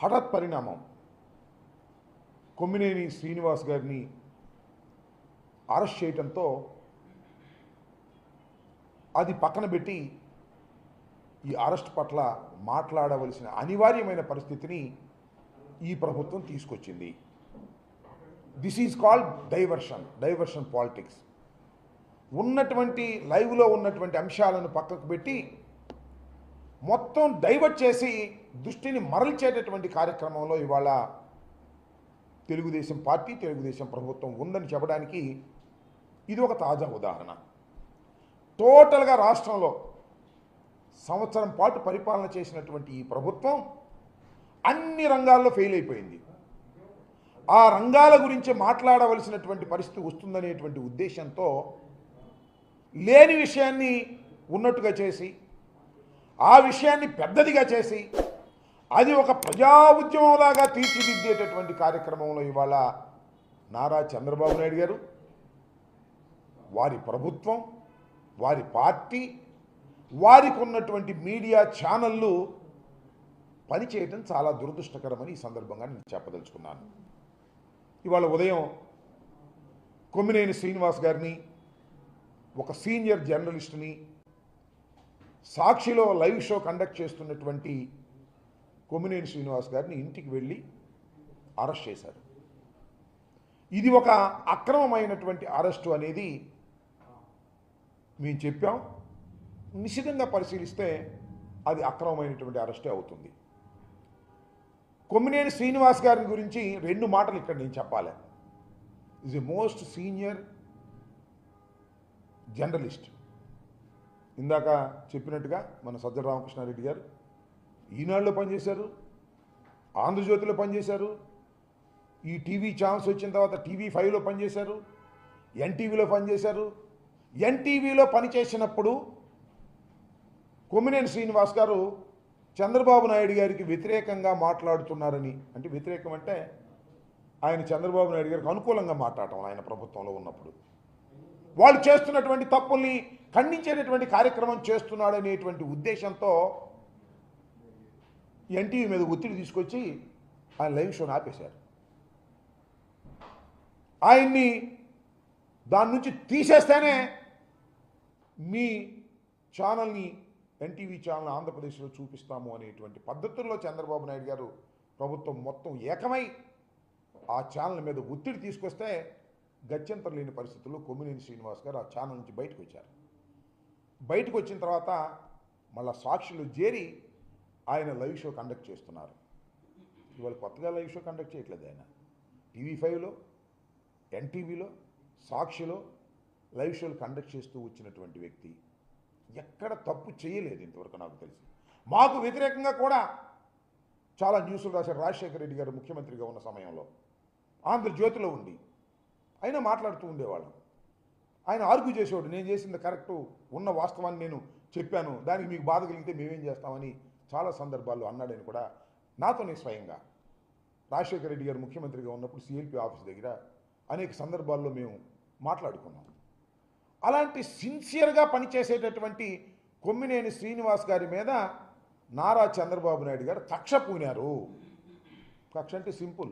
హఠాత్ పరిణామం. కొమ్మినేని శ్రీనివాస్ గారిని అరెస్ట్ చేయడంతో అది పక్కన పెట్టి ఈ అరెస్ట్ పట్ల మాట్లాడవలసిన అనివార్యమైన పరిస్థితిని ఈ ప్రభుత్వం తీసుకొచ్చింది. This is called diversion diversion politics ఉన్నటువంటి లైవ్లో ఉన్నటువంటి అంశాలను పక్కకు పెట్టి మొత్తం డైవర్ట్ చేసి దృష్టిని మరల్చేటటువంటి కార్యక్రమంలో ఇవాళ తెలుగుదేశం పార్టీ తెలుగుదేశం ప్రభుత్వం ఉందని చెప్పడానికి ఇది ఒక తాజా ఉదాహరణ. టోటల్గా రాష్ట్రంలో సంవత్సరం పాటు పరిపాలన చేసినటువంటి ఈ ప్రభుత్వం అన్ని రంగాల్లో ఫెయిల్ అయిపోయింది. ఆ రంగాల గురించి మాట్లాడవలసినటువంటి పరిస్థితి వస్తుందనేటువంటి ఉద్దేశంతో లేని విషయాన్ని ఉన్నట్టుగా చేసి ఆ విషయాన్ని పెద్దదిగా చేసి అది ఒక ప్రజా ఉద్యమంలాగా తీర్చిదిద్దేటటువంటి కార్యక్రమంలో ఇవాళ నారా చంద్రబాబు నాయుడు గారు వారి ప్రభుత్వం వారి పార్టీ వారికి ఉన్నటువంటి మీడియా ఛానళ్ళు పనిచేయటం చాలా దురదృష్టకరమని ఈ సందర్భంగా నేను చెప్పదలుచుకున్నాను. ఇవాళ ఉదయం కొమ్మినేని శ్రీనివాస్ గారిని ఒక సీనియర్ జర్నలిస్ట్ని సాక్షిలో లైవ్ షో కండక్ట్ చేస్తున్నటువంటి కొమ్మినేని శ్రీనివాస్ గారిని ఇంటికి వెళ్ళి అరెస్ట్ చేశారు. ఇది ఒక అక్రమమైనటువంటి అరెస్టు అనేది మేము చెప్పాం. నిశ్చితంగా పరిశీలిస్తే అది అక్రమమైనటువంటి అరెస్టే అవుతుంది. కొమ్మినేని శ్రీనివాస్ గారి గురించి రెండు మాటలు ఇక్కడ నేను చెప్పాలి. Is a most senior journalist ఇందాక చెప్పినట్టుగా మన సజ్జల రామకృష్ణారెడ్డి గారు ఈనాడులో పనిచేశారు ఆంధ్రజ్యోతిలో పనిచేశారు ఈ టీవీ ఛానల్స్ వచ్చిన తర్వాత టీవీ ఫైవ్లో పనిచేశారు ఎన్టీవీలో పనిచేశారు. ఎన్టీవీలో పనిచేసినప్పుడు కొమ్మినేని శ్రీనివాస్ గారు చంద్రబాబు నాయుడు గారికి వ్యతిరేకంగా మాట్లాడుతున్నారని అంటే వ్యతిరేకం అంటే ఆయన చంద్రబాబు నాయుడు గారికి అనుకూలంగా మాట్లాడటం ఆయన ప్రభుత్వంలో ఉన్నప్పుడు. వాళ్ళు చేస్తున్నటువంటి తప్పుల్ని ఖండించేటటువంటి కార్యక్రమం చేస్తున్నాడనేటువంటి ఉద్దేశంతో ఎన్టీవీ మీద ఒత్తిడి తీసుకొచ్చి ఆయన లైవ్ షోని ఆపేశారు. ఆయన్ని దాని నుంచి తీసేస్తేనే మీ ఛానల్ని ఎన్టీవీ ఛానల్ ఆంధ్రప్రదేశ్లో చూపిస్తాము అనేటువంటి పద్ధతుల్లో చంద్రబాబు నాయుడు గారు ప్రభుత్వం మొత్తం ఏకమై ఆ ఛానల్ మీద ఒత్తిడి తీసుకొస్తే గత్యంతరం లేని పరిస్థితుల్లో కొమ్మినేని శ్రీనివాస్ గారు ఆ ఛానల్ నుంచి బయటకు వచ్చారు. బయటకు వచ్చిన తర్వాత మళ్ళీ సాక్షులు చేరి ఆయన లైవ్ షో కండక్ట్ చేస్తున్నారు. ఇవాళ కొత్తగా లైవ్ షో కండక్ట్ చేయట్లేదు ఆయన. టీవీ ఫైవ్లో ఎన్టీవీలో సాక్షిలో లైవ్ షోలు కండక్ట్ చేస్తూ వచ్చినటువంటి వ్యక్తి ఎక్కడ తప్పు చేయలేదు ఇంతవరకు నాకు తెలిసి. మాకు వ్యతిరేకంగా కూడా చాలా న్యూస్లు రాశారు రాజశేఖర రెడ్డి గారు ముఖ్యమంత్రిగా ఉన్న సమయంలో. ఆంధ్రజ్యోతిలో ఉండి. అయినా మాట్లాడుతూ ఉండేవాళ్ళం. ఆయన ఆర్గ్యూ చేసేవాడు నేను చేసింది కరెక్టు ఉన్న వాస్తవాన్ని నేను చెప్పాను దానికి మీకు బాధ కలిగితే మేమేం చేస్తామని చాలా సందర్భాల్లో అన్నాడని కూడా నాతోనే స్వయంగా. రాజశేఖర రెడ్డి గారు ముఖ్యమంత్రిగా ఉన్నప్పుడు సిఎల్పి ఆఫీస్ దగ్గర అనేక సందర్భాల్లో మేము మాట్లాడుకున్నాం. అలాంటి సిన్సియర్గా పనిచేసేటటువంటి కొమ్మినేని శ్రీనివాస్ గారి మీద నారా చంద్రబాబు నాయుడు గారు కక్ష పూనారు. కక్ష అంటే సింపుల్.